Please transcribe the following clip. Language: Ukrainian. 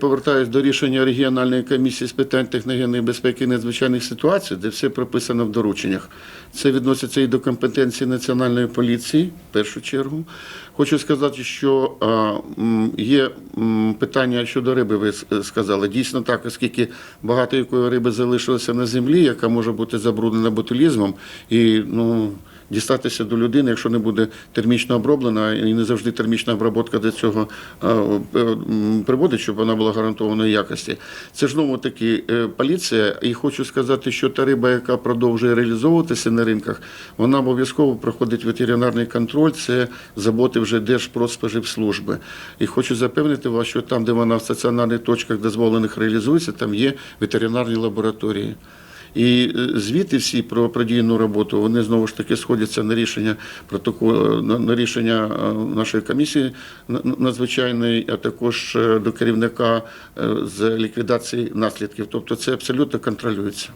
Повертаюсь до рішення регіональної комісії з питань техногенної безпеки і надзвичайних ситуацій, де все прописано в дорученнях. Це відноситься і до компетенції національної поліції, в першу чергу. Хочу сказати, що є питання щодо риби. Ви сказали. Дійсно так, оскільки багато якої риби залишилося на землі, яка може бути забруднена ботулізмом, і ну. Дістатися до людини, якщо не буде термічно оброблена, і не завжди термічна обробка до цього е, е, приводить, щоб вона була гарантованої якості. Це ж знову таки е, поліція, і хочу сказати, що та риба, яка продовжує реалізовуватися на ринках, вона обов'язково проходить ветеринарний контроль. Це заботи вже Держпродспоживслужби. І хочу запевнити вас, що там, де вона в стаціонарних точках дозволених реалізується, там є ветеринарні лабораторії. І е, звіти всі про продійну роботу вони знову ж таки сходяться на рішення протоколу на, рішення е, нашої комісії на- на- надзвичайної, а також е, до керівника з ліквідації наслідків. Тобто це абсолютно контролюється.